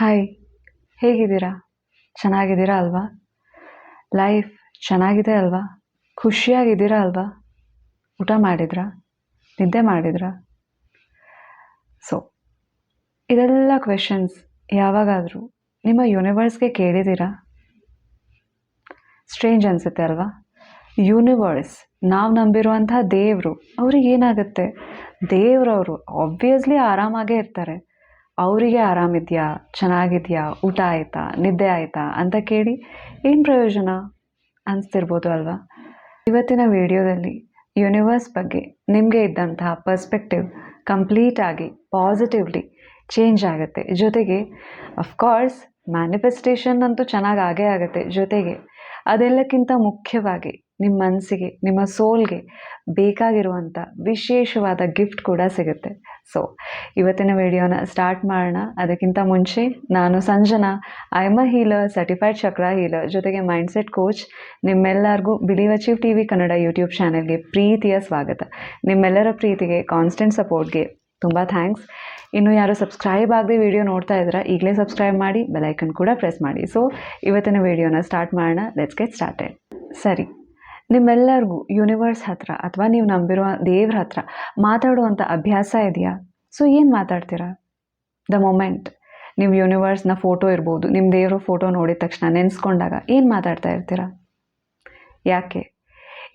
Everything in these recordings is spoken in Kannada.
ಹಾಯ್ ಹೇಗಿದ್ದೀರಾ? ಚೆನ್ನಾಗಿದ್ದೀರಾ ಅಲ್ವಾ? ಲೈಫ್ ಚೆನ್ನಾಗಿದೆ ಅಲ್ವಾ? ಖುಷಿಯಾಗಿದ್ದೀರಾ ಅಲ್ವಾ? ಊಟ ಮಾಡಿದ್ರಾ? ನಿದ್ದೆ ಮಾಡಿದ್ರಾ? ಸೊ ಇದೆಲ್ಲ ಕ್ವೆಶನ್ಸ್ ಯಾವಾಗಾದರೂ ನಿಮ್ಮ ಯೂನಿವರ್ಸ್ಗೆ ಕೇಳಿದ್ದೀರಾ? ಸ್ಟ್ರೇಂಜ್ ಅನಿಸುತ್ತೆ ಅಲ್ವಾ? ಯೂನಿವರ್ಸ್ ನಾವು ನಂಬಿರುವಂತಹ ದೇವರು, ಅವ್ರಿಗೆ ಏನಾಗುತ್ತೆ? ದೇವ್ರವರು ಆಬ್ವಿಯಸ್ಲಿ ಆರಾಮಾಗೇ ಇರ್ತಾರೆ. ಅವರಿಗೆ ಆರಾಮಿದೆಯಾ ಚೆನ್ನಾಗಿದೆಯಾ? ಊಟ ಆಯಿತಾ? ನಿದ್ದೆ ಆಯಿತಾ? ಅಂತ ಕೇಳಿ ಏನು ಪ್ರಯೋಜನ? ಅನಿಸ್ತಿರ್ಬೋದು ಅಲ್ವಾ? ಇವತ್ತಿನ ವಿಡಿಯೋದಲ್ಲಿ ಯೂನಿವರ್ಸ್ ಬಗ್ಗೆ ನಿಮಗೆ ಇದ್ದಂತಹ ಪರ್ಸ್ಪೆಕ್ಟಿವ್ ಕಂಪ್ಲೀಟಾಗಿ ಪಾಸಿಟಿವ್ಲಿ ಚೇಂಜ್ ಆಗುತ್ತೆ. ಜೊತೆಗೆ ಅಫ್ಕೋರ್ಸ್ ಮ್ಯಾನಿಫೆಸ್ಟೇಷನ್ ಅಂತೂ ಚೆನ್ನಾಗಿ ಆಗೇ ಆಗುತ್ತೆ. ಜೊತೆಗೆ ಅದೆಲ್ಲಕ್ಕಿಂತ ಮುಖ್ಯವಾಗಿ ನಿಮ್ಮ ಮನಸ್ಸಿಗೆ ನಿಮ್ಮ ಸೋಲ್ಗೆ ಬೇಕಾಗಿರುವಂಥ ವಿಶೇಷವಾದ ಗಿಫ್ಟ್ ಕೂಡ ಸಿಗುತ್ತೆ. ಸೊ ಇವತ್ತಿನ ವಿಡಿಯೋನ ಸ್ಟಾರ್ಟ್ ಮಾಡೋಣ. ಅದಕ್ಕಿಂತ ಮುಂಚೆ ನಾನು Sanjana I am a healer certified chakra healer ಜೊತೆಗೆ ಮೈಂಡ್ಸೆಟ್ ಕೋಚ್ ನಿಮ್ಮೆಲ್ಲರಿಗೂ believe achieve T V Kannada YouTube ಚಾನೆಲ್ಗೆ ಪ್ರೀತಿಯ ಸ್ವಾಗತ. ನಿಮ್ಮೆಲ್ಲರ ಪ್ರೀತಿಗೆ ಕಾನ್ಸ್ಟೆಂಟ್ ಸಪೋರ್ಟ್ಗೆ ತುಂಬ ಥ್ಯಾಂಕ್ಸ್ ಇನ್ನು ಯಾರು ಸಬ್ಸ್ಕ್ರೈಬ್ ಆಗದೆ ವಿಡಿಯೋ ನೋಡ್ತಾ ಇದ್ದೀರಾ ಈಗಲೇ ಸಬ್ಸ್ಕ್ರೈಬ್ ಮಾಡಿ ಬೆಲೈಕನ್ ಕೂಡ ಪ್ರೆಸ್ ಮಾಡಿ. ಸೊ ಇವತ್ತಿನ ವಿಡಿಯೋನ ಸ್ಟಾರ್ಟ್ ಮಾಡೋಣ. ಲೆಟ್ಸ್ ಗೆಟ್ ಸ್ಟಾರ್ಟೆಡ್ ಸರಿ. ನಿಮ್ಮೆಲ್ಲರಿಗೂ ಯೂನಿವರ್ಸ್ ಹತ್ರ ಅಥವಾ ನೀವು ನಂಬಿರುವ ದೇವ್ರ ಹತ್ರ ಮಾತಾಡುವಂಥ ಅಭ್ಯಾಸ ಇದೆಯಾ? ಸೊ ಏನು ಮಾತಾಡ್ತೀರಾ? ದ ಮೊಮೆಂಟ್ ನೀವು ಯೂನಿವರ್ಸ್ನ ಫೋಟೋ ಇರ್ಬೋದು ನಿಮ್ಮ ದೇವರ ಫೋಟೋ ನೋಡಿದ ತಕ್ಷಣ ನೆನೆಸ್ಕೊಂಡಾಗ ಏನು ಮಾತಾಡ್ತಾ ಇರ್ತೀರಾ? ಯಾಕೆ?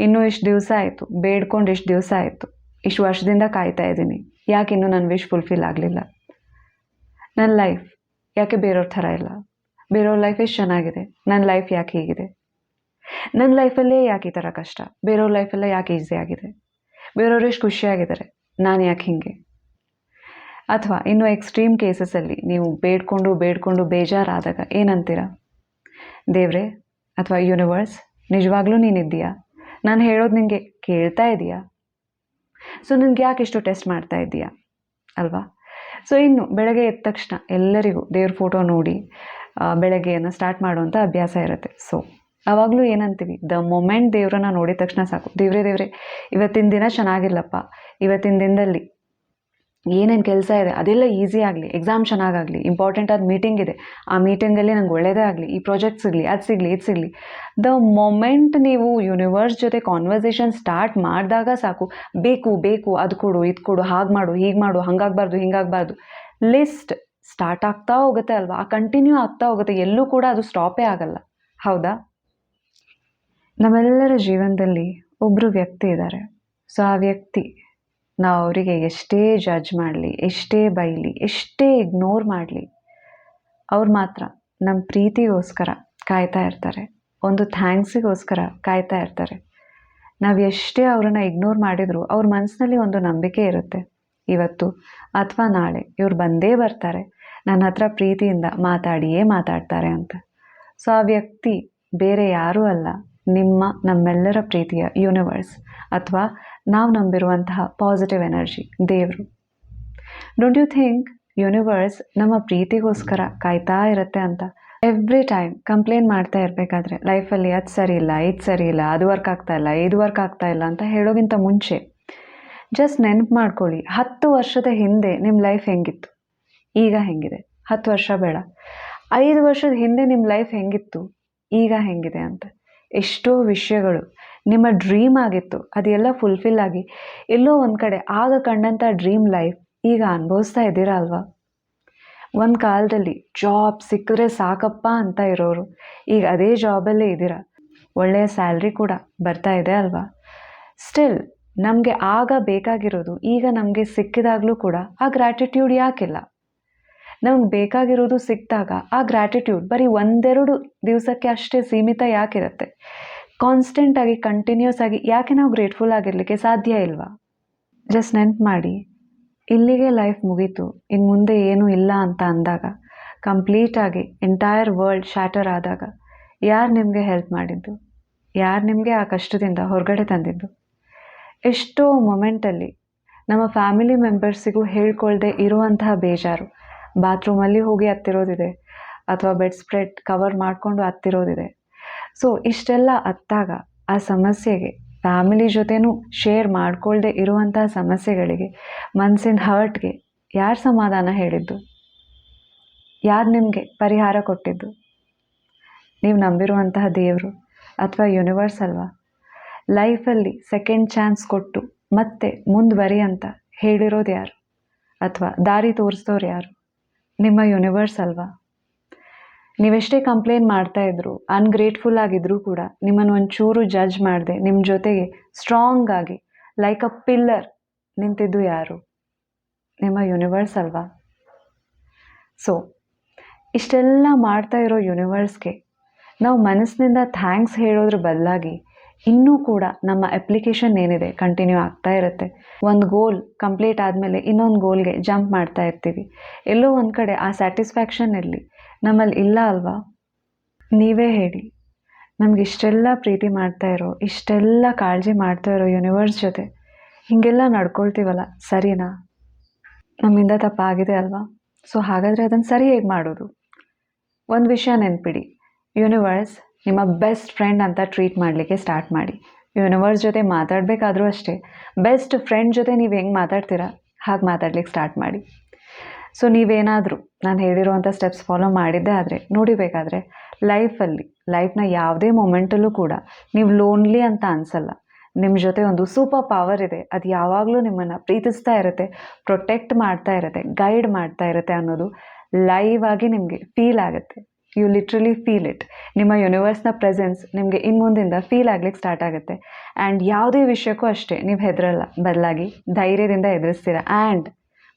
ಇನ್ನೂ ಇಷ್ಟು ದಿವಸ ಆಯಿತು, ಬೇಡ್ಕೊಂಡು ಇಷ್ಟು ದಿವಸ ಆಯಿತು, ಇಷ್ಟು ವರ್ಷದಿಂದ ಕಾಯ್ತಾ ಇದ್ದೀನಿ, ಯಾಕೆ ಇನ್ನೂ ನನ್ನ ವಿಶ್ ಫುಲ್ಫಿಲ್ ಆಗಲಿಲ್ಲ? ನನ್ನ ಲೈಫ್ ಯಾಕೆ ಬೇರೆಯವ್ರ ಥರ ಇಲ್ಲ? ಬೇರೆಯವ್ರ ಲೈಫ್ ಎಷ್ಟು ಚೆನ್ನಾಗಿದೆ? ನನ್ನ ಲೈಫ್ ಯಾಕೆ ಹೀಗಿದೆ? ನನ್ನ ಲೈಫಲ್ಲೇ ಯಾಕೆ ಈ ಥರ ಕಷ್ಟ? ಬೇರೆಯವ್ರ ಲೈಫಲ್ಲೇ ಯಾಕೆ ಈಸಿ ಆಗಿದೆ? ಬೇರೆಯವ್ರು ಎಷ್ಟು ಖುಷಿಯಾಗಿದ್ದಾರೆ ನಾನು ಯಾಕೆ ಹೀಗೆ? ಅಥವಾ ಇನ್ನು ಎಕ್ಸ್ಟ್ರೀಮ್ ಕೇಸಸಲ್ಲಿ ನೀವು ಬೇಡ್ಕೊಂಡು ಬೇಡ್ಕೊಂಡು ಬೇಜಾರಾದಾಗ ಏನಂತೀರ? ದೇವ್ರೆ, ಅಥವಾ ಯೂನಿವರ್ಸ್ ನಿಜವಾಗ್ಲೂ ನೀನಿದ್ದೀಯಾ ನಾನು ಹೇಳೋದು ನಿನಗೆ ಕೇಳ್ತಾ ಇದೆಯಾ? ಸೊ ನಿನ್ಗೆ ಯಾಕೆ ಇಷ್ಟು ಟೆಸ್ಟ್ ಮಾಡ್ತಾ ಇದ್ದೀಯಾ ಅಲ್ವಾ? ಸೊ ಇನ್ನು ಬೆಳಗ್ಗೆ ಎದ್ದ ತಕ್ಷಣ ಎಲ್ಲರಿಗೂ ದೇವ್ರ ಫೋಟೋ ನೋಡಿ ಬೆಳಗ್ಗೆಯನ್ನು ಸ್ಟಾರ್ಟ್ ಮಾಡುವಂಥ ಅಭ್ಯಾಸ ಇರುತ್ತೆ. ಸೊ ಆವಾಗಲೂ ಏನಂತೀವಿ, ದ ಮೊಮೆಂಟ್ ದೇವ್ರನ್ನ ನೋಡಿದ ತಕ್ಷಣ ಸಾಕು. ದೇವ್ರೇ, ದೇವ್ರೆ, ಇವತ್ತಿನ ದಿನ ಚೆನ್ನಾಗಿಲ್ಲಪ್ಪ. ಇವತ್ತಿನ ದಿನದಲ್ಲಿ ಏನೇನು ಕೆಲಸ ಇದೆ, ಅದೆಲ್ಲ ಈಸಿ ಆಗಲಿ ಎಕ್ಸಾಮ್ ಚೆನ್ನಾಗಾಗಲಿ ಇಂಪಾರ್ಟೆಂಟ್ ಆದ ಮೀಟಿಂಗ್ ಇದೆ. ಆ ಮೀಟಿಂಗಲ್ಲಿ ನಂಗೆ ಒಳ್ಳೆಯದೇ ಆಗಲಿ, ಈ ಪ್ರಾಜೆಕ್ಟ್ ಸಿಗಲಿ, ಅದು ಸಿಗಲಿ, ಇದು ಸಿಗಲಿ. ದ ಮೊಮೆಂಟ್ ನೀವು ಯೂನಿವರ್ಸ್ ಜೊತೆ ಕಾನ್ವರ್ಸೇಷನ್ ಸ್ಟಾರ್ಟ್ ಮಾಡಿದಾಗ ಸಾಕು. ಬೇಕು ಬೇಕು, ಅದು ಕೊಡು, ಇದು ಕೊಡು, ಹಾಗೆ ಮಾಡು, ಹೀಗೆ ಮಾಡು, ಹಾಗಾಗಬಾರ್ದು, ಹಿಂಗಾಗಬಾರ್ದು. ಲಿಸ್ಟ್ ಸ್ಟಾರ್ಟ್ ಆಗ್ತಾ ಹೋಗುತ್ತೆ ಅಲ್ವಾ? ಆ ಕಂಟಿನ್ಯೂ ಆಗ್ತಾ ಹೋಗುತ್ತೆ. ಎಲ್ಲೂ ಕೂಡ ಅದು ಸ್ಟಾಪೇ ಆಗಲ್ಲ. ಹೌದಾ? ನಮ್ಮೆಲ್ಲರ ಜೀವನದಲ್ಲಿ ಒಬ್ಬರು ವ್ಯಕ್ತಿ ಇದ್ದಾರೆ. ಸೊ, ಆ ವ್ಯಕ್ತಿ ನಾವು ಅವರಿಗೆ ಎಷ್ಟೇ ಜಡ್ಜ್ ಮಾಡಲಿ, ಎಷ್ಟೇ ಬೈಲಿ, ಎಷ್ಟೇ ಇಗ್ನೋರ್ ಮಾಡಲಿ, ಅವ್ರು ಮಾತ್ರ ನಮ್ಮ ಪ್ರೀತಿಗೋಸ್ಕರ ಕಾಯ್ತಾ ಇರ್ತಾರೆ. ಒಂದು ಥ್ಯಾಂಕ್ಸಿಗೋಸ್ಕರ ಕಾಯ್ತಾ ಇರ್ತಾರೆ. ನಾವು ಎಷ್ಟೇ ಅವರನ್ನು ಇಗ್ನೋರ್ ಮಾಡಿದರೂ ಅವ್ರ ಮನಸ್ಸಿನಲ್ಲಿ ಒಂದು ನಂಬಿಕೆ ಇರುತ್ತೆ. ಇವತ್ತು ಅಥವಾ ನಾಳೆ ಇವ್ರು ಬಂದೇ ಬರ್ತಾರೆ ನನ್ನ ಹತ್ರ ಪ್ರೀತಿಯಿಂದ ಮಾತಾಡಿಯೇ ಮಾತಾಡ್ತಾರೆ ಅಂತ. ಸೊ, ಆ ವ್ಯಕ್ತಿ ಬೇರೆ ಯಾರೂ ಅಲ್ಲ. ನಿಮ್ಮ, ನಮ್ಮೆಲ್ಲರ ಪ್ರೀತಿಯ ಯೂನಿವರ್ಸ್ ಅಥವಾ ನಾವು ನಂಬಿರುವಂತಹ ಪಾಸಿಟಿವ್ ಎನರ್ಜಿ ದೇವರು. ಡೋಂಟ್ ಯು ಥಿಂಕ್ ಯೂನಿವರ್ಸ್ ನಮ್ಮ ಪ್ರೀತಿಗೋಸ್ಕರ ಕಾಯ್ತಾ ಇರುತ್ತೆ ಅಂತ? ಎವ್ರಿ ಟೈಮ್ ಕಂಪ್ಲೇಂಟ್ ಮಾಡ್ತಾ ಇರಬೇಕಾದ್ರೆ ಲೈಫಲ್ಲಿ ಅದು ಸರಿ ಇಲ್ಲ, ಇದು ಸರಿ ಇಲ್ಲ, ಅದು ವರ್ಕ್ ಆಗ್ತಾ ಇಲ್ಲ, ಇದು ವರ್ಕ್ ಆಗ್ತಾ ಇಲ್ಲ ಅಂತ ಹೇಳೋಕ್ಕಿಂತ ಮುಂಚೆ ಜಸ್ಟ್ ನೆನಪು ಮಾಡ್ಕೊಳ್ಳಿ. ಹತ್ತು ವರ್ಷದ ಹಿಂದೆ ನಿಮ್ಮ ಲೈಫ್ ಹೆಂಗಿತ್ತು? ಈಗ ಹೆಂಗಿದೆ? ಹತ್ತು ವರ್ಷ ಬೇಡ. ಐದು ವರ್ಷದ ಹಿಂದೆ ನಿಮ್ಮ ಲೈಫ್ ಹೆಂಗಿತ್ತು? ಈಗ ಹೆಂಗಿದೆ ಅಂತ. ಎಷ್ಟೋ ವಿಷಯಗಳು. ನಿಮ್ಮ ಡ್ರೀಮ್ ಆಗಿತ್ತು, ಅದೆಲ್ಲ ಫುಲ್ಫಿಲ್ ಆಗಿ ಎಲ್ಲೋ ಒಂದು ಕಡೆ, ಆಗ ಕಂಡಂಥ ಡ್ರೀಮ್ ಲೈಫ್ ಈಗ ಅನುಭವಿಸ್ತಾ ಇದ್ದೀರಾ ಅಲ್ವಾ? ಒಂದು ಕಾಲದಲ್ಲಿ ಜಾಬ್ ಸಿಕ್ಕಿದ್ರೆ ಸಾಕಪ್ಪ ಅಂತ ಇರೋರು, ಈಗ ಅದೇ ಜಾಬಲ್ಲೇ ಇದ್ದೀರಾ? ಒಳ್ಳೆಯ ಸ್ಯಾಲ್ರಿ ಕೂಡ ಬರ್ತಾ ಇದೆ ಅಲ್ವಾ? ಸ್ಟಿಲ್ ನಮಗೆ ಆಗ ಬೇಕಾಗಿರೋದು, ಈಗ ನಮಗೆ ಸಿಕ್ಕಿದಾಗಲೂ ಕೂಡ ಆ ಗ್ರ್ಯಾಟಿಟ್ಯೂಡ್ ಯಾಕಿಲ್ಲ? ನಮ್ಗೆ ಬೇಕಾಗಿರೋದು ಸಿಕ್ಕಿದಾಗ ಆ ಗ್ರ್ಯಾಟಿಟ್ಯೂಡ್ ಬರೀ ಒಂದೆರಡು ದಿವಸಕ್ಕೆ ಅಷ್ಟೇ ಸೀಮಿತ ಯಾಕಿರುತ್ತೆ? ಕಾನ್ಸ್ಟೆಂಟ್ ಆಗಿ ಕಂಟಿನ್ಯೂಸ್ ಆಗಿ ಯಾಕೆ ನಾವು ಗ್ರೇಟ್ಫುಲ್ ಆಗಿರಲಿಕ್ಕೆ ಸಾಧ್ಯ ಇಲ್ವಾ? ಜಸ್ಟ್ ನೆನ್ಪು ಮಾಡಿ. ಇಲ್ಲಿಗೆ ಲೈಫ್ ಮುಗೀತು. ಇನ್ನು ಮುಂದೆ ಏನೂ ಇಲ್ಲ ಅಂತ ಅಂದಾಗ ಕಂಪ್ಲೀಟಾಗಿ ಎಂಟೈರ್ ವರ್ಲ್ಡ್ ಶ್ಯಾಟರ್ ಆದಾಗ ಯಾರು ನಿಮಗೆ ಹೆಲ್ಪ್ ಮಾಡಿದ್ದು? ಯಾರು ನಿಮಗೆ ಆ ಕಷ್ಟದಿಂದ ಹೊರಗಡೆ ತಂದಿದ್ದು? ಎಷ್ಟೋ ಮೊಮೆಂಟಲ್ಲಿ ನಮ್ಮ ಫ್ಯಾಮಿಲಿ ಮೆಂಬರ್ಸಿಗೂ ಹೇಳ್ಕೊಳ್ಳದೆ ಇರುವಂತಹ ಬೇಜಾರು. ಬಾತ್ರೂಮಲ್ಲಿ ಹೋಗಿ ಹತ್ತಿರೋದಿದೆ. ಅಥವಾ ಬೆಡ್ ಸ್ಪ್ರೆಡ್ ಕವರ್ ಮಾಡಿಕೊಂಡು ಹತ್ತಿರೋದಿದೆ. ಸೊ ಇಷ್ಟೆಲ್ಲ ಹತ್ತಾಗ ಆ ಸಮಸ್ಯೆಗೆ ಫ್ಯಾಮಿಲಿ ಜೊತೆನೂ ಶೇರ್ ಮಾಡ್ಕೊಳ್ದೆ ಇರುವಂತಹ ಸಮಸ್ಯೆಗಳಿಗೆ ಮನಸ್ಸಿನ ಹರ್ಟ್ಗೆ ಯಾರು ಸಮಾಧಾನ ಹೇಳಿದ್ದು? ಯಾರು ನಿಮಗೆ ಪರಿಹಾರ ಕೊಟ್ಟಿದ್ದು? ನೀವು ನಂಬಿರುವಂತಹ ದೇವರು ಅಥವಾ ಯೂನಿವರ್ಸ್ ಅಲ್ವಾ? ಲೈಫಲ್ಲಿ ಸೆಕೆಂಡ್ ಚಾನ್ಸ್ ಕೊಟ್ಟು ಮತ್ತೆ ಮುಂದುವರಿ ಅಂತ ಹೇಳಿರೋದು ಯಾರು? ಅಥವಾ ದಾರಿ ತೋರಿಸಿದವ್ರು ಯಾರು? ನಿಮ್ಮ ಯೂನಿವರ್ಸ್ ಅಲ್ವಾ? ನೀವೆಷ್ಟೇ ಕಂಪ್ಲೇಂಟ್ ಮಾಡ್ತಾ ಇದ್ರು ಅನ್ಗ್ರೇಟ್ಫುಲ್ ಆಗಿದ್ರು ಕೂಡ ನಿಮ್ಮನ್ನು ಒಂಚೂರು ಜಡ್ಜ್ ಮಾಡದೆ ನಿಮ್ಮ ಜೊತೆಗೆ ಸ್ಟ್ರಾಂಗ್ ಆಗಿ ಲೈಕ್ ಅ ಪಿಲ್ಲರ್ ನಿಂತಿದ್ದು ಯಾರು? ನಿಮ್ಮ ಯೂನಿವರ್ಸ್ ಅಲ್ವಾ? ಸೊ ಇಷ್ಟೆಲ್ಲ ಮಾಡ್ತಾ ಇರೋ ಯೂನಿವರ್ಸ್ಗೆ ನಾವು ಮನಸ್ಸಿನಿಂದ ಥ್ಯಾಂಕ್ಸ್ ಹೇಳೋದ್ರ ಬದಲಾಗಿ ಇನ್ನೂ ಕೂಡ ನಮ್ಮ ಅಪ್ಲಿಕೇಶನ್ ಏನಿದೆ ಕಂಟಿನ್ಯೂ ಆಗ್ತಾ ಇರುತ್ತೆ. ಒಂದು ಗೋಲ್ ಕಂಪ್ಲೀಟ್ ಆದಮೇಲೆ ಇನ್ನೊಂದು ಗೋಲ್ಗೆ ಜಂಪ್ ಮಾಡ್ತಾ ಇರ್ತೀವಿ. ಎಲ್ಲೋ ಒಂದು ಕಡೆ ಆ ಸ್ಯಾಟಿಸ್ಫ್ಯಾಕ್ಷನ್ ಇರಲಿ ನಮ್ಮಲ್ಲಿ ಇಲ್ಲ ಅಲ್ವಾ? ನೀವೇ ಹೇಳಿ. ನಮ್ಗೆ ಇಷ್ಟೆಲ್ಲ ಪ್ರೀತಿ ಮಾಡ್ತಾ ಇರೋ, ಇಷ್ಟೆಲ್ಲ ಕಾಳಜಿ ಮಾಡ್ತಾ ಇರೋ ಯೂನಿವರ್ಸ್ ಜೊತೆ ಹೀಗೆಲ್ಲ ನಡ್ಕೊಳ್ತೀವಲ್ಲ, ಸರಿನಾ? ನಮ್ಮಿಂದ ತಪ್ಪಾಗಿದೆ ಅಲ್ವಾ? ಸೊ ಹಾಗಾದರೆ ಅದನ್ನು ಸರಿ ಹೇಗೆ ಮಾಡೋದು. ಒಂದು ವಿಷಯ ನೆನ್ಪಿಡಿ. ಯೂನಿವರ್ಸ್ ನಿಮ್ಮ ಬೆಸ್ಟ್ ಫ್ರೆಂಡ್ ಅಂತ ಟ್ರೀಟ್ ಮಾಡಲಿಕ್ಕೆ ಸ್ಟಾರ್ಟ್ ಮಾಡಿ. ಯೂನಿವರ್ಸ್ ಜೊತೆ ಮಾತಾಡಬೇಕಾದ್ರೂ ಅಷ್ಟೇ ಬೆಸ್ಟ್ ಫ್ರೆಂಡ್ ಜೊತೆ ನೀವು ಹೆಂಗೆ ಮಾತಾಡ್ತೀರಾ? ಹಾಗೆ ಮಾತಾಡ್ಲಿಕ್ಕೆ ಸ್ಟಾರ್ಟ್ ಮಾಡಿ. ಸೊ ನೀವೇನಾದರೂ ನಾನು ಹೇಳಿರುವಂಥ ಸ್ಟೆಪ್ಸ್ ಫಾಲೋ ಮಾಡಿದ್ದೆ ಆದರೆ, ನೋಡಿಬೇಕಾದ್ರೆ ಲೈಫಲ್ಲಿ ಲೈಫ್ನ ಯಾವುದೇ ಮೊಮೆಂಟಲ್ಲೂ ಕೂಡ ನೀವು ಲೋನ್ಲಿ ಅಂತ ಅನಿಸಲ್ಲ. ನಿಮ್ಮ ಜೊತೆ ಒಂದು ಸೂಪರ್ ಪವರ್ ಇದೆ, ಅದು ಯಾವಾಗಲೂ ನಿಮ್ಮನ್ನು ಪ್ರೀತಿಸ್ತಾ ಇರುತ್ತೆ ಪ್ರೊಟೆಕ್ಟ್ ಮಾಡ್ತಾ ಇರುತ್ತೆ ಗೈಡ್ ಮಾಡ್ತಾ ಇರುತ್ತೆ ಅನ್ನೋದು ಲೈವ್ ಆಗಿ ನಿಮಗೆ ಫೀಲ್ ಆಗುತ್ತೆ. ಯು ಲಿಟ್ರಲಿ ಫೀಲ್ ಇಟ್ ನಿಮ್ಮ ಯೂನಿವರ್ಸ್ನ ಪ್ರೆಸೆನ್ಸ್ ನಿಮಗೆ ಇನ್ನು ಮುಂದಿಂದ ಫೀಲ್ ಆಗ್ಲಿಕ್ಕೆ ಸ್ಟಾರ್ಟ್ ಆಗುತ್ತೆ. ಆ್ಯಂಡ್ ಯಾವುದೇ ವಿಷಯಕ್ಕೂ ಅಷ್ಟೇ, ನೀವು ಹೆದರಲ್ಲ. ಬದಲಾಗಿ ಧೈರ್ಯದಿಂದ ಎದುರಿಸ್ತೀರ ಆ್ಯಂಡ್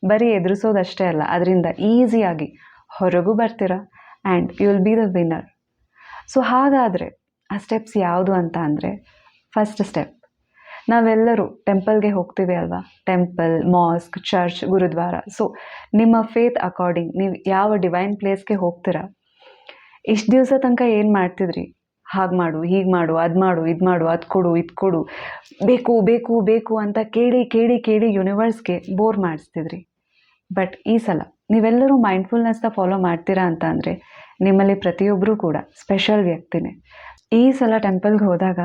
ಬರೀ ಎದುರಿಸೋದಷ್ಟೇ ಅಲ್ಲ, ಅದರಿಂದ ಈಸಿಯಾಗಿ ಹೊರಗೂ ಬರ್ತೀರ. And you will be the winner so ಹಾಗಾದರೆ, ಆ ಸ್ಟೆಪ್ಸ್ ಯಾವುದು ಅಂತ ಅಂದರೆ ಫಸ್ಟ್ ಸ್ಟೆಪ್ ನಾವೆಲ್ಲರೂ ಟೆಂಪಲ್ಗೆ ಹೋಗ್ತೀವಿ ಅಲ್ವಾ? Temple mosque church gurdwara. So ನಿಮ್ಮ ಫೇತ್ ಅಕಾರ್ಡಿಂಗ್ ನೀವು ಯಾವ ಡಿವೈನ್ ಪ್ಲೇಸ್ಗೆ ಹೋಗ್ತೀರಾ? ಇಷ್ಟು ದಿವಸ ತನಕ ಏನು ಮಾಡ್ತಿದ್ರಿ? ಹಾಗೆ ಮಾಡು, ಹೀಗೆ ಮಾಡು, ಅದು ಮಾಡು, ಇದು ಮಾಡು, ಅದು ಕೊಡು, ಇದು ಕೊಡು. ಬೇಕು ಬೇಕು ಬೇಕು ಅಂತ ಕೇಳಿ ಕೇಳಿ ಕೇಳಿ ಯೂನಿವರ್ಸ್ಗೆ ಬೋರ್ ಮಾಡಿಸ್ತಿದ್ರಿ. ಬಟ್ ಈ ಸಲ ನೀವೆಲ್ಲರೂ ಮೈಂಡ್ಫುಲ್ನೆಸ್ನ ಫಾಲೋ ಮಾಡ್ತೀರಾ ಅಂತ ಅಂದರೆ ನಿಮ್ಮಲ್ಲಿ ಪ್ರತಿಯೊಬ್ಬರೂ ಕೂಡ ಸ್ಪೆಷಲ್ ವ್ಯಕ್ತಿನೇ. ಈ ಸಲ ಟೆಂಪಲ್ಗೆ ಹೋದಾಗ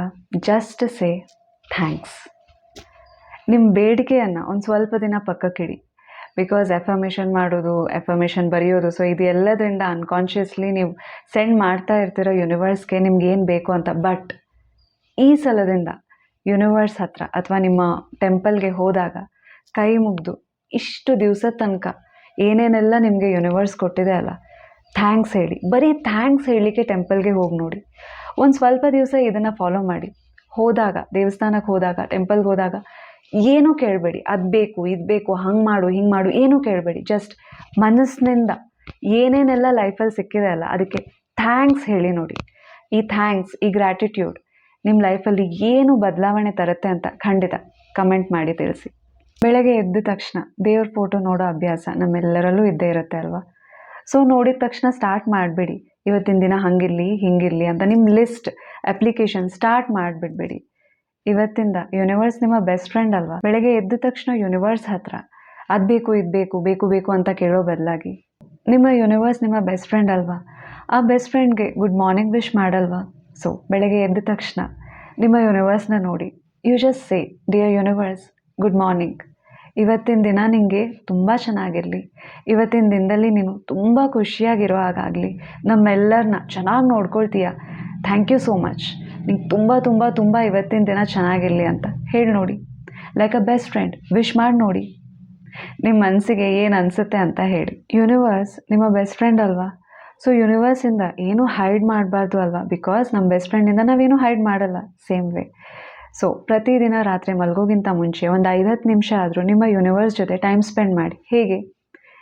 ಜಸ್ಟ್ ಸೇ ಥ್ಯಾಂಕ್ಸ್ ನಿಮ್ಮ ಬೇಡಿಕೆಯನ್ನು ಒಂದು ಸ್ವಲ್ಪ ದಿನ ಪಕ್ಕಕ್ಕಿಡಿ. ಬಿಕಾಸ್ ಎಫರ್ಮೇಷನ್ ಮಾಡೋದು ಎಫರ್ಮೇಷನ್ ಬರೆಯೋದು ಸೊ ಇದು ಎಲ್ಲದರಿಂದ ಅನ್ಕಾನ್ಷಿಯಸ್ಲಿ ನೀವು ಸೆಂಡ್ ಮಾಡ್ತಾ ಇರ್ತೀರೋ ಯೂನಿವರ್ಸ್ಗೆ ನಿಮ್ಗೆ ಏನು ಬೇಕು ಅಂತ. ಬಟ್ ಈ ಸಲದಿಂದ ಯೂನಿವರ್ಸ್ ಹತ್ರ ಅಥವಾ ನಿಮ್ಮ ಟೆಂಪಲ್ಗೆ ಹೋದಾಗ ಕೈ ಮುಗಿದು ಇಷ್ಟು ದಿವಸದ ತನಕ ಏನೇನೆಲ್ಲ ನಿಮಗೆ ಯೂನಿವರ್ಸ್ ಕೊಟ್ಟಿದೆ ಅಲ್ಲ ಥ್ಯಾಂಕ್ಸ್ ಹೇಳಿ. ಬರೀ ಥ್ಯಾಂಕ್ಸ್ ಹೇಳಲಿಕ್ಕೆ ಟೆಂಪಲ್ಗೆ ಹೋಗಿ ನೋಡಿ. ಒಂದು ಸ್ವಲ್ಪ ದಿವಸ ಇದನ್ನು ಫಾಲೋ ಮಾಡಿ. ಹೋದಾಗ, ದೇವಸ್ಥಾನಕ್ಕೆ ಹೋದಾಗ ಟೆಂಪಲ್ಗೆ ಹೋದಾಗ ಏನೂ ಕೇಳಬೇಡಿ. ಅದು ಬೇಕು, ಇದು ಬೇಕು, ಹಂಗೆ ಮಾಡು, ಹಿಂಗೆ ಮಾಡು, ಏನೂ ಕೇಳಬೇಡಿ. ಜಸ್ಟ್ ಮನಸ್ಸಿನಿಂದ ಏನೇನೆಲ್ಲ ಲೈಫಲ್ಲಿ ಸಿಕ್ಕಿದೆ ಅಲ್ಲ, ಅದಕ್ಕೆ ಥ್ಯಾಂಕ್ಸ್ ಹೇಳಿ ನೋಡಿ. ಈ ಥ್ಯಾಂಕ್ಸ್ ಈ ಗ್ರ್ಯಾಟಿಟ್ಯೂಡ್ ನಿಮ್ಮ ಲೈಫಲ್ಲಿ ಏನು ಬದಲಾವಣೆ ತರುತ್ತೆ ಅಂತ ಖಂಡಿತ ಕಮೆಂಟ್ ಮಾಡಿ ತಿಳಿಸಿ. ಬೆಳಗ್ಗೆ ಎದ್ದ ತಕ್ಷಣ ದೇವ್ರ ಫೋಟೋ ನೋಡೋ ಅಭ್ಯಾಸ ನಮ್ಮೆಲ್ಲರಲ್ಲೂ ಇದ್ದೇ ಇರುತ್ತೆ ಅಲ್ವಾ? ಸೊ ನೋಡಿದ ತಕ್ಷಣ ಸ್ಟಾರ್ಟ್ ಮಾಡಿಬಿಡಿ. ಇವತ್ತಿನ ದಿನ ಹಂಗಿರಲಿ, ಹಿಂಗಿರಲಿ ಅಂತ ನಿಮ್ಮ ಲಿಸ್ಟ್ ಅಪ್ಲಿಕೇಶನ್ ಸ್ಟಾರ್ಟ್ ಮಾಡಿಬಿಡ್ಬೇಡಿ. ಇವತ್ತಿಂದ ಯೂನಿವರ್ಸ್ ನಿಮ್ಮ ಬೆಸ್ಟ್ ಫ್ರೆಂಡ್ ಅಲ್ವಾ? ಬೆಳಗ್ಗೆ ಎದ್ದ ತಕ್ಷಣ ಯೂನಿವರ್ಸ್ ಹತ್ರ. ಅದು ಬೇಕು, ಇದು ಬೇಕು ಬೇಕು ಬೇಕು ಅಂತ ಕೇಳೋ ಬದಲಾಗಿ. ನಿಮ್ಮ ಯೂನಿವರ್ಸ್ ನಿಮ್ಮ ಬೆಸ್ಟ್ ಫ್ರೆಂಡ್ ಅಲ್ವಾ? ಆ ಬೆಸ್ಟ್ ಫ್ರೆಂಡ್ಗೆ ಗುಡ್ ಮಾರ್ನಿಂಗ್ ವಿಶ್ ಮಾಡಲ್ವಾ? ಸೊ ಬೆಳಗ್ಗೆ ಎದ್ದ ತಕ್ಷಣ ನಿಮ್ಮ ಯೂನಿವರ್ಸ್ನ ನೋಡಿ. You just say dear universe good morning ಇವತ್ತಿನ ದಿನ ನಿನಗೆ ತುಂಬ ಚೆನ್ನಾಗಿರಲಿ. ಇವತ್ತಿನ ದಿನದಲ್ಲಿ ನೀನು ತುಂಬ ಖುಷಿಯಾಗಿರೋ ಹಾಗಾಗಲಿ. ನಮ್ಮೆಲ್ಲರನ್ನ ಚೆನ್ನಾಗಿ ನೋಡ್ಕೊಳ್ತೀಯ. ಥ್ಯಾಂಕ್ ಯು ಸೋ ಮಚ್ ನಿಂಗೆ ತುಂಬ ತುಂಬ ತುಂಬ ಇವತ್ತಿನ ದಿನ ಚೆನ್ನಾಗಿರಲಿ ಅಂತ. ಹೇಳಿ ನೋಡಿ. Like a best friend wish ಮಾಡಿ ನೋಡಿ. ನಿಮ್ಮ ಮನಸ್ಸಿಗೆ ಏನು ಅನಿಸುತ್ತೆ ಅಂತ ಹೇಳಿ. ಯೂನಿವರ್ಸ್ ನಿಮ್ಮ ಬೆಸ್ಟ್ ಫ್ರೆಂಡ್ ಅಲ್ವಾ? ಸೊ ಯೂನಿವರ್ಸಿಂದ ಏನೂ ಹೈಡ್ ಮಾಡಬಾರ್ದು ಅಲ್ವಾ? ಬಿಕಾಸ್ ನಮ್ಮ ಬೆಸ್ಟ್ ಫ್ರೆಂಡಿಂದ ನಾವೇನು ಹೈಡ್ ಮಾಡಲ್ಲ. ಸೇಮ್ ವೇ ಸೊ ಪ್ರತಿದಿನ ರಾತ್ರಿ ಮಲಗೋಗಿಂತ ಮುಂಚೆ ಒಂದು ಐದು ಹತ್ತು ನಿಮಿಷ ಆದರೂ ನಿಮ್ಮ ಯೂನಿವರ್ಸ್ ಜೊತೆ ಟೈಮ್ ಸ್ಪೆಂಡ್ ಮಾಡಿ. ಹೇಗೆ?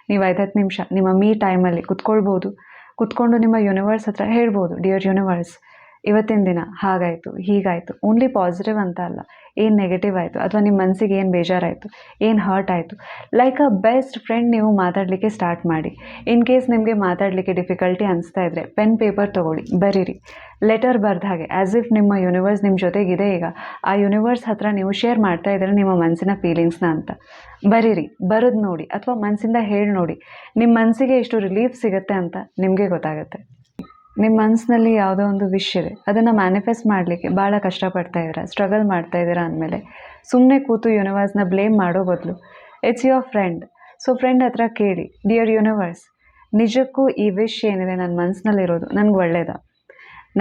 ನೀವು ಐದು ಹತ್ತು ನಿಮಿಷ ನಿಮ್ಮ ಮೀ ಟೈಮಲ್ಲಿ ಕುತ್ಕೊಳ್ಬೋದು. ಕುತ್ಕೊಂಡು ನಿಮ್ಮ ಯೂನಿವರ್ಸ್ ಹತ್ರ ಹೇಳ್ಬೋದು. ಡಿಯರ್ ಯೂನಿವರ್ಸ್ ಇವತ್ತಿನ ದಿನ ಹಾಗಾಯಿತು, ಹೀಗಾಯಿತು ಓನ್ಲಿ ಪಾಸಿಟಿವ್ ಅಂತ ಅಲ್ಲ, ಏನು ನೆಗೆಟಿವ್ ಆಯಿತು, ಅಥವಾ ನಿಮ್ಮ ಮನಸ್ಸಿಗೆ ಏನು ಬೇಜಾರಾಯಿತು, ಏನು ಹರ್ಟ್ ಆಯಿತು ಲೈಕ್ ಅ ಬೆಸ್ಟ್ ಫ್ರೆಂಡ್ ನೀವು ಮಾತಾಡಲಿಕ್ಕೆ ಸ್ಟಾರ್ಟ್ ಮಾಡಿ. ಇನ್ ಕೇಸ್ ನಿಮಗೆ ಮಾತಾಡಲಿಕ್ಕೆ ಡಿಫಿಕಲ್ಟಿ ಅನಿಸ್ತಾ ಇದ್ದರೆ ಪೆನ್ ಪೇಪರ್ ತೊಗೊಳ್ಳಿ, ಬರೀರಿ. ಲೆಟರ್ ಬರೆದ ಹಾಗೆ ಆ್ಯಸ್ ಇಫ್ ನಿಮ್ಮ ಯೂನಿವರ್ಸ್ ನಿಮ್ಮ ಜೊತೆಗಿದೆ ಈಗ, ಆ ಯೂನಿವರ್ಸ್ ಹತ್ರ ನೀವು ಶೇರ್ ಮಾಡ್ತಾ ಇದ್ದೀರ ನಿಮ್ಮ ಮನಸ್ಸಿನ ಫೀಲಿಂಗ್ಸ್ನ ಅಂತ. ಬರೀರಿ, ಬರೆದು ನೋಡಿ, ಅಥವಾ ಮನಸ್ಸಿಂದ ಹೇಳಿ ನೋಡಿ ನಿಮ್ಮ ಮನಸ್ಸಿಗೆ ಎಷ್ಟು ರಿಲೀಫ್ ಸಿಗುತ್ತೆ ಅಂತ ನಿಮಗೆ ಗೊತ್ತಾಗುತ್ತೆ. ನಿಮ್ಮ ಮನಸ್ಸಿನಲ್ಲಿ ಯಾವುದೋ ಒಂದು ವಿಶ್ ಇದೆ. ಅದನ್ನು ಮ್ಯಾನಿಫೆಸ್ಟ್ ಮಾಡಲಿಕ್ಕೆ ಭಾಳ ಕಷ್ಟಪಡ್ತಾ ಇದ್ದೀರಾ? ಸ್ಟ್ರಗಲ್ ಮಾಡ್ತಾ ಇದ್ದೀರಾ ಅಂದಮೇಲೆ? ಸುಮ್ಮನೆ ಕೂತು ಯೂನಿವರ್ಸ್ನ ಬ್ಲೇಮ್ ಮಾಡೋ ಬದಲು. It's your friend so friend ಹತ್ರ ಕೇಳಿ ಡಿಯರ್ ಯೂನಿವರ್ಸ್ ನಿಜಕ್ಕೂ ಈ ವಿಶ್ ಏನಿದೆ ನನ್ನ ಮನಸ್ಸಿನಲ್ಲಿರೋದು ನನಗೆ ಒಳ್ಳೇದ?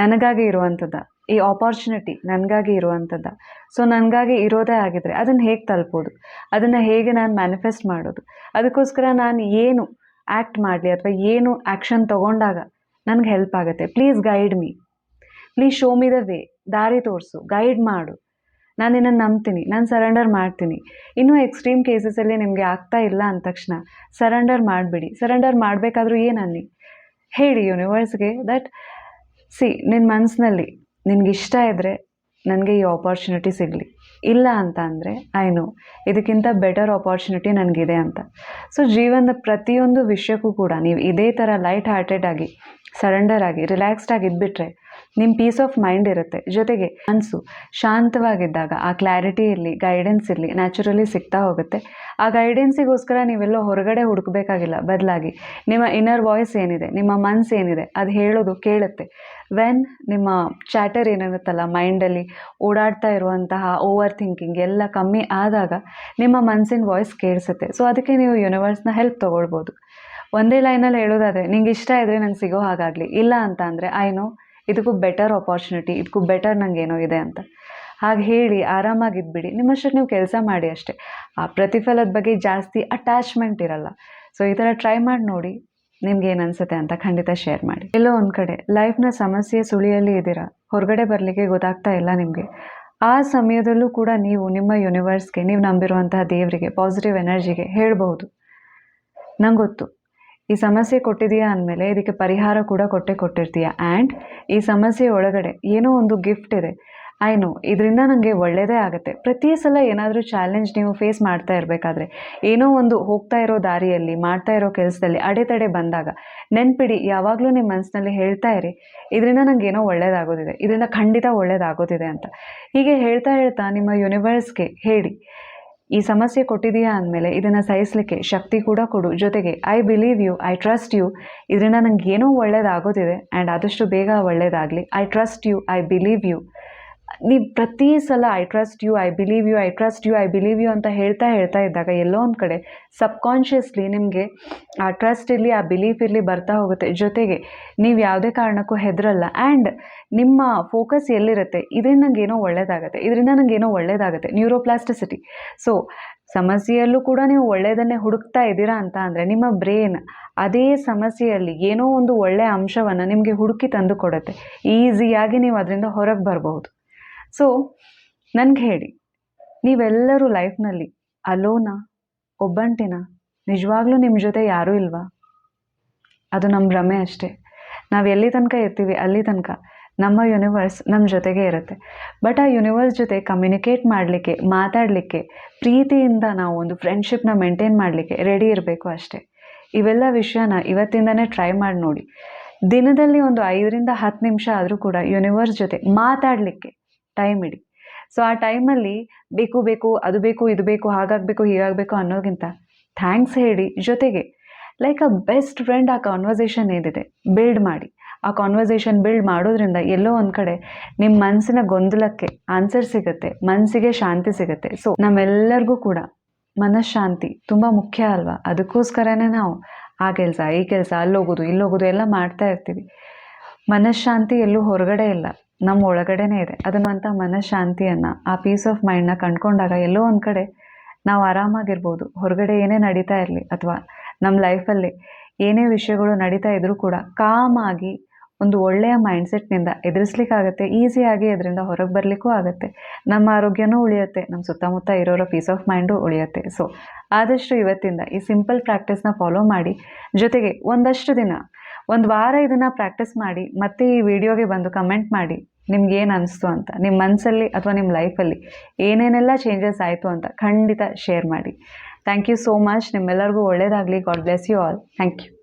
ನನಗಾಗಿ ಇರುವಂಥದ್ದ ಈ ಆಪರ್ಚುನಿಟಿ ನನಗಾಗಿ ಇರುವಂಥದ್ದ ಸೊ ನನಗಾಗಿ ಇರೋದೇ ಆಗಿದ್ರೆ ಅದನ್ನು ಹೇಗೆ ತಲುಪೋದು? ಅದನ್ನು ಹೇಗೆ ನಾನು ಮ್ಯಾನಿಫೆಸ್ಟ್ ಮಾಡೋದು? ಅದಕ್ಕೋಸ್ಕರ ನಾನು ಏನು ಆ್ಯಕ್ಟ್ ಮಾಡಲಿ ಅಥವಾ ಏನು ಆ್ಯಕ್ಷನ್ ತೊಗೊಂಡಾಗ ನನಗೆ ಹೆಲ್ಪ್ ಆಗುತ್ತೆ. Please guide me please show me the way ದಾರಿ ತೋರಿಸು. ಗೈಡ್ ಮಾಡು. ನಾನು ನಿನ್ನನ್ನು ನಂಬ್ತೀನಿ. ನಾನು ಸರೆಂಡರ್ ಮಾಡ್ತೀನಿ. ಇನ್ನೂ ಎಕ್ಸ್ಟ್ರೀಮ್ ಕೇಸಸಲ್ಲಿ ನಿಮಗೆ ಆಗ್ತಾ ಇಲ್ಲ ಅಂದ ತಕ್ಷಣ ಸರೆಂಡರ್ ಮಾಡಿಬಿಡಿ. ಸರೆಂಡರ್ ಮಾಡಬೇಕಾದ್ರೂ ಏನು ಅನ್ನಿ ಹೇಳಿ ಯೂನಿವರ್ಸ್ಗೆ ದಟ್ ಸಿ ನಿನ್ನ ಮನಸ್ಸಿನಲ್ಲಿ ನಿನಗಿಷ್ಟ ಇದ್ದರೆ ನನಗೆ ಈ ಆಪರ್ಚುನಿಟಿ ಸಿಗಲಿ. ಇಲ್ಲ ಅಂತ ಅಂದರೆ ಐ ನೋ ಇದಕ್ಕಿಂತ ಬೆಟರ್ ಆಪರ್ಚುನಿಟಿ ನನಗಿದೆ ಅಂತ. ಸೊ ಜೀವನದ ಪ್ರತಿಯೊಂದು ವಿಷಯಕ್ಕೂ ಕೂಡ ನೀವು ಇದೇ ಥರ ಲೈಟ್ ಹಾರ್ಟೆಡ್ ಆಗಿ ಸರೆಂಡರ್ ಆಗಿ ರಿಲ್ಯಾಕ್ಸ್ಡ್ ಆಗಿ ಇದ್ಬಿಟ್ರೆ ನಿಮ್ಮ ಪೀಸ್ ಆಫ್ ಮೈಂಡ್ ಇರುತ್ತೆ. ಜೊತೆಗೆ ಮನಸ್ಸು ಶಾಂತವಾಗಿದ್ದಾಗ, ಆ ಕ್ಲಾರಿಟಿ ಇರಲಿ ಗೈಡೆನ್ಸ್ ಇರಲಿ ನ್ಯಾಚುರಲಿ ಸಿಗ್ತಾ ಹೋಗುತ್ತೆ. ಆ ಗೈಡೆನ್ಸಿಗೋಸ್ಕರ ನೀವೆಲ್ಲೋ ಹೊರಗಡೆ ಹುಡುಕಬೇಕಾಗಿಲ್ಲ. ಬದಲಾಗಿ ನಿಮ್ಮ ಇನ್ನರ್ ವಾಯ್ಸ್ ಏನಿದೆ, ನಿಮ್ಮ ಮನ್ಸು ಏನಿದೆ, ಅದು ಹೇಳೋದು ಕೇಳುತ್ತೆ. ವೆನ್ ನಿಮ್ಮ ಚಾಟರ್ ಏನಿರುತ್ತಲ್ಲ ಮೈಂಡಲ್ಲಿ ಓಡಾಡ್ತಾ ಇರುವಂತಹ ಓವರ್ ಥಿಂಕಿಂಗ್ ಎಲ್ಲ ಕಮ್ಮಿ ಆದಾಗ ನಿಮ್ಮ ಮನಸ್ಸಿನ ವಾಯ್ಸ್ ಕೇಳಿಸುತ್ತೆ. ಸೊ ಅದಕ್ಕೆ ನೀವು ಯೂನಿವರ್ಸ್ನ ಹೆಲ್ಪ್ ತೊಗೊಳ್ಬೋದು. ಒಂದೇ ಲೈನಲ್ಲಿ ಹೇಳೋದಾದರೆ, ನಿಂಗೆ ಇಷ್ಟ ಇದ್ದರೆ ನಂಗೆ ಸಿಗೋ ಹಾಗಾಗಲಿ. ಇಲ್ಲ ಅಂತ ಅಂದರೆ ಐ ನೋ ಇದಕ್ಕೂ ಬೆಟರ್ ಆಪರ್ಚುನಿಟಿ ಇದಕ್ಕೂ ಬೆಟರ್ ನಂಗೆ ಏನೋ ಇದೆ ಅಂತ. ಹಾಗೆ ಹೇಳಿ, ಆರಾಮಾಗಿದ್ಬಿಡಿ. ನಿಮ್ಮಷ್ಟಕ್ಕೆ ನೀವು ಕೆಲಸ ಮಾಡಿ ಅಷ್ಟೇ. ಆ ಪ್ರತಿಫಲದ ಬಗ್ಗೆ ಜಾಸ್ತಿ ಅಟ್ಯಾಚ್ಮೆಂಟ್ ಇರಲ್ಲ. ಸೊ ಈ ಥರ ಟ್ರೈ ಮಾಡಿ ನೋಡಿ ನಿಮ್ಗೆ ಏನು ಅನಿಸುತ್ತೆ ಅಂತ ಖಂಡಿತ ಶೇರ್ ಮಾಡಿ. ಎಲ್ಲೋ ಒಂದು ಕಡೆ ಲೈಫ್ನ ಸಮಸ್ಯೆ ಸುಳಿಯಲ್ಲಿ ಇದ್ದೀರಾ? ಹೊರಗಡೆ ಬರಲಿಕ್ಕೆ ಗೊತ್ತಾಗ್ತಾ ಇಲ್ಲ ನಿಮಗೆ. ಆ ಸಮಯದಲ್ಲೂ ಕೂಡ ನೀವು ನಿಮ್ಮ ಯೂನಿವರ್ಸ್ಗೆ ನೀವು ನಂಬಿರುವಂತಹ ದೇವರಿಗೆ ಪಾಸಿಟಿವ್ ಎನರ್ಜಿಗೆ ಹೇಳಬಹುದು. ನಂಗೆ ಗೊತ್ತು ಈ ಸಮಸ್ಯೆ ಕೊಟ್ಟಿದೆಯಾ ಅಂದಮೇಲೆ ಇದಕ್ಕೆ ಪರಿಹಾರ ಕೂಡ ಕೊಟ್ಟೆ ಕೊಟ್ಟಿರ್ತೀಯ. ಆ್ಯಂಡ್ ಈ ಸಮಸ್ಯೆ ಒಳಗಡೆ ಏನೋ ಒಂದು ಗಿಫ್ಟ್ ಇದೆ. ಐ ನೋ ಇದರಿಂದ ನನಗೆ ಒಳ್ಳೆಯದೇ ಆಗುತ್ತೆ. ಪ್ರತಿ ಸಲ ಏನಾದರೂ ಚಾಲೆಂಜ್ ನೀವು ಫೇಸ್ ಮಾಡ್ತಾ ಇರಬೇಕಾದ್ರೆ, ಏನೋ ಒಂದು ಹೋಗ್ತಾ ಇರೋ ದಾರಿಯಲ್ಲಿ, ಮಾಡ್ತಾ ಇರೋ ಕೆಲಸದಲ್ಲಿ ಅಡೆತಡೆ ಬಂದಾಗ, ನೆನ್ಪಿಡಿ, ಯಾವಾಗಲೂ ನಿಮ್ಮ ಮನಸ್ಸಿನಲ್ಲಿ ಹೇಳ್ತಾ ಇರಿ. ಇದರಿಂದ ನನಗೆ ಏನೋ ಒಳ್ಳೇದಾಗೋದಿದೆ. ಇದರಿಂದ ಖಂಡಿತ ಒಳ್ಳೇದಾಗೋದಿದೆ ಅಂತ. ಹೀಗೆ ಹೇಳ್ತಾ ಹೇಳ್ತಾ ನಿಮ್ಮ ಯೂನಿವರ್ಸ್ಗೆ ಹೇಳಿ ಈ ಸಮಸ್ಯೆ ಕೊಟ್ಟಿದೆಯಾ ಅಂದಮೇಲೆ ಇದನ್ನು ಸಹಿಸಲಿಕ್ಕೆ ಶಕ್ತಿ ಕೂಡ ಕೊಡು. ಜೊತೆಗೆ I believe you I trust you ಇದರಿಂದ ನನಗೇನೋ ಒಳ್ಳೇದಾಗೋದಿದೆ ಆ್ಯಂಡ್ ಆದಷ್ಟು ಬೇಗ ಒಳ್ಳೇದಾಗಲಿ. I trust you I believe you ನೀವು ಪ್ರತಿ ಸಲ I trust you I believe you I trust you I believe you ಅಂತ ಹೇಳ್ತಾ ಹೇಳ್ತಾ ಇದ್ದಾಗ ಎಲ್ಲೋ ಒಂದು ಕಡೆ ಸಬ್ಕಾನ್ಷಿಯಸ್ಲಿ ನಿಮಗೆ ಆ ಟ್ರಸ್ಟ್ ಇರಲಿ, ಆ ಬಿಲೀಫ್ ಇರಲಿ ಬರ್ತಾ ಹೋಗುತ್ತೆ. ಜೊತೆಗೆ ನೀವು ಯಾವುದೇ ಕಾರಣಕ್ಕೂ ಹೆದರಲ್ಲ. ಆ್ಯಂಡ್ ನಿಮ್ಮ ಫೋಕಸ್ ಎಲ್ಲಿರುತ್ತೆ? ಇದರಿಂದ ನನಗೇನೋ ಏನೋ ಒಳ್ಳೇದಾಗುತ್ತೆ. ಇದರಿಂದ ನನಗೆ ಏನೋ ಒಳ್ಳೇದಾಗುತ್ತೆ. ನ್ಯೂರೋಪ್ಲಾಸ್ಟಿಸಿಟಿ ಸೊ ಸಮಸ್ಯೆಯಲ್ಲೂ ಕೂಡ ನೀವು ಒಳ್ಳೆಯದನ್ನೇ ಹುಡುಕ್ತಾ ಇದ್ದೀರಾ ಅಂತ ಅಂದರೆ ನಿಮ್ಮ ಬ್ರೇನ್ ಅದೇ ಸಮಸ್ಯೆಯಲ್ಲಿ ಏನೋ ಒಂದು ಒಳ್ಳೆಯ ಅಂಶವನ್ನು ನಿಮಗೆ ಹುಡುಕಿ ತಂದು ಕೊಡುತ್ತೆ. ಈಸಿಯಾಗಿ ನೀವು ಅದರಿಂದ ಹೊರಗೆ ಬರಬಹುದು. ಸೊ ನನಗೆ ಹೇಳಿ, ನೀವೆಲ್ಲರೂ ಲೈಫ್ನಲ್ಲಿ ಅಲೋನ, ಒಬ್ಬಂಟಿನ, ನಿಜವಾಗ್ಲೂ ನಿಮ್ಮ ಜೊತೆ ಯಾರೂ ಇಲ್ವಾ? ಅದು ನಮ್ಮ ಭ್ರಮೆ ಅಷ್ಟೇ. ನಾವು ಎಲ್ಲಿ ತನಕ ಇರ್ತೀವಿ, ಅಲ್ಲಿ ತನಕ ನಮ್ಮ ಯೂನಿವರ್ಸ್ ನಮ್ಮ ಜೊತೆಗೆ ಇರುತ್ತೆ. ಬಟ್ ಆ ಯೂನಿವರ್ಸ್ ಜೊತೆ ಕಮ್ಯುನಿಕೇಟ್ ಮಾಡಲಿಕ್ಕೆ, ಮಾತಾಡಲಿಕ್ಕೆ, ಪ್ರೀತಿಯಿಂದ ನಾವು ಒಂದು ಫ್ರೆಂಡ್ಶಿಪ್ನ ಮೇಂಟೈನ್ ಮಾಡಲಿಕ್ಕೆ ರೆಡಿ ಇರಬೇಕು ಅಷ್ಟೇ. ಇವೆಲ್ಲ ವಿಷಯನ ಇವತ್ತಿಂದನೇ ಟ್ರೈ ಮಾಡಿ ನೋಡಿ. ದಿನದಲ್ಲಿ ಒಂದು ಐದರಿಂದ ಹತ್ತು ನಿಮಿಷ ಆದರೂ ಕೂಡ ಯೂನಿವರ್ಸ್ ಜೊತೆ ಮಾತಾಡಲಿಕ್ಕೆ ಟೈಮ್ ಇಡಿ. ಸೊ ಆ ಟೈಮಲ್ಲಿ ಬೇಕು ಬೇಕು, ಅದು ಬೇಕು, ಇದು ಬೇಕು, ಹಾಗಾಗಬೇಕು, ಹೀಗಾಗಬೇಕು ಅನ್ನೋದಕ್ಕಿಂತ ಥ್ಯಾಂಕ್ಸ್ ಹೇಳಿ ಜೊತೆಗೆ ಲೈಕ್ ಅ ಬೆಸ್ಟ್ ಫ್ರೆಂಡ್ ಆ ಕಾನ್ವರ್ಸೇಷನ್ ಏನಿದೆ ಬಿಲ್ಡ್ ಮಾಡಿ. ಆ ಕಾನ್ವರ್ಸೇಷನ್ ಬಿಲ್ಡ್ ಮಾಡೋದ್ರಿಂದ ಎಲ್ಲೋ ಒಂದು ಕಡೆ ನಿಮ್ಮ ಮನಸ್ಸಿನ ಗೊಂದಲಕ್ಕೆ ಆನ್ಸರ್ ಸಿಗುತ್ತೆ ಮನಸ್ಸಿಗೆ ಶಾಂತಿ ಸಿಗುತ್ತೆ. ಸೊ ನಮ್ಮೆಲ್ಲರಿಗೂ ಕೂಡ ಮನಃಶಾಂತಿ ತುಂಬ ಮುಖ್ಯ ಅಲ್ವಾ? ಅದಕ್ಕೋಸ್ಕರನೇ ನಾವು ಆ ಕೆಲಸ, ಈ ಕೆಲಸ, ಅಲ್ಲೋಗೋದು, ಇಲ್ಲೋಗೋದು ಎಲ್ಲ ಮಾಡ್ತಾ ಇರ್ತೀವಿ. ಮನಃಶಾಂತಿ ಎಲ್ಲೂ ಹೊರಗಡೆ ಇಲ್ಲ. ನಮ್ಮ ಒಳಗಡೆನೇ ಇದೆ. ಅದನ್ನಂಥ ಮನಃಶಾಂತಿಯನ್ನು, ಆ ಪೀಸ್ ಆಫ್ ಮೈಂಡ್ನ ಕಂಡ್ಕೊಂಡಾಗ ಎಲ್ಲೋ ಒಂದು ಕಡೆ ನಾವು ಆರಾಮಾಗಿರ್ಬೋದು. ಹೊರಗಡೆ ಏನೇ ನಡೀತಾ ಇರಲಿ ಅಥವಾ ನಮ್ಮ ಲೈಫಲ್ಲಿ ಏನೇ ವಿಷಯಗಳು ನಡೀತಾ ಇದ್ರೂ ಕೂಡ ಕಾಮಾಗಿ ಒಂದು ಒಳ್ಳೆಯ ಮೈಂಡ್ಸೆಟ್ನಿಂದ ಎದುರಿಸ್ಲಿಕ್ಕಾಗತ್ತೆ. ಈಸಿಯಾಗಿ ಅದರಿಂದ ಹೊರಗೆ ಬರಲಿಕ್ಕೂ ಆಗುತ್ತೆ. ನಮ್ಮ ಆರೋಗ್ಯನೂ ಉಳಿಯುತ್ತೆ. ನಮ್ಮ ಸುತ್ತಮುತ್ತ ಇರೋರ ಪೀಸ್ ಆಫ್ ಮೈಂಡು ಉಳಿಯುತ್ತೆ. ಸೊ ಆದಷ್ಟು ಇವತ್ತಿಂದ ಈ ಸಿಂಪಲ್ ಪ್ರಾಕ್ಟೀಸ್ನ ಫಾಲೋ ಮಾಡಿ. ಜೊತೆಗೆ ಒಂದಷ್ಟು ದಿನ, ಒಂದು ವಾರ ಇದನ್ನು ಪ್ರಾಕ್ಟೀಸ್ ಮಾಡಿ, ಮತ್ತೆ ಈ ವಿಡಿಯೋಗೆ ಬಂದು ಕಮೆಂಟ್ ಮಾಡಿ. ನಿಮ್ಗೆ ಏನು ಅನಿಸ್ತು ಅಂತ ನಿಮ್ಮ ಮನಸ್ಸಲ್ಲಿ ಅಥವಾ ನಿಮ್ಮ ಲೈಫಲ್ಲಿ ಏನೇನೆಲ್ಲ ಚೇಂಜಸ್ ಆಯಿತು ಅಂತ ಖಂಡಿತ ಶೇರ್ ಮಾಡಿ. ಥ್ಯಾಂಕ್ ಯು ಸೋ ಮಚ್ ನಿಮ್ಮೆಲ್ಲರಿಗೂ ಒಳ್ಳೆಯದಾಗಲಿ God bless you all thank you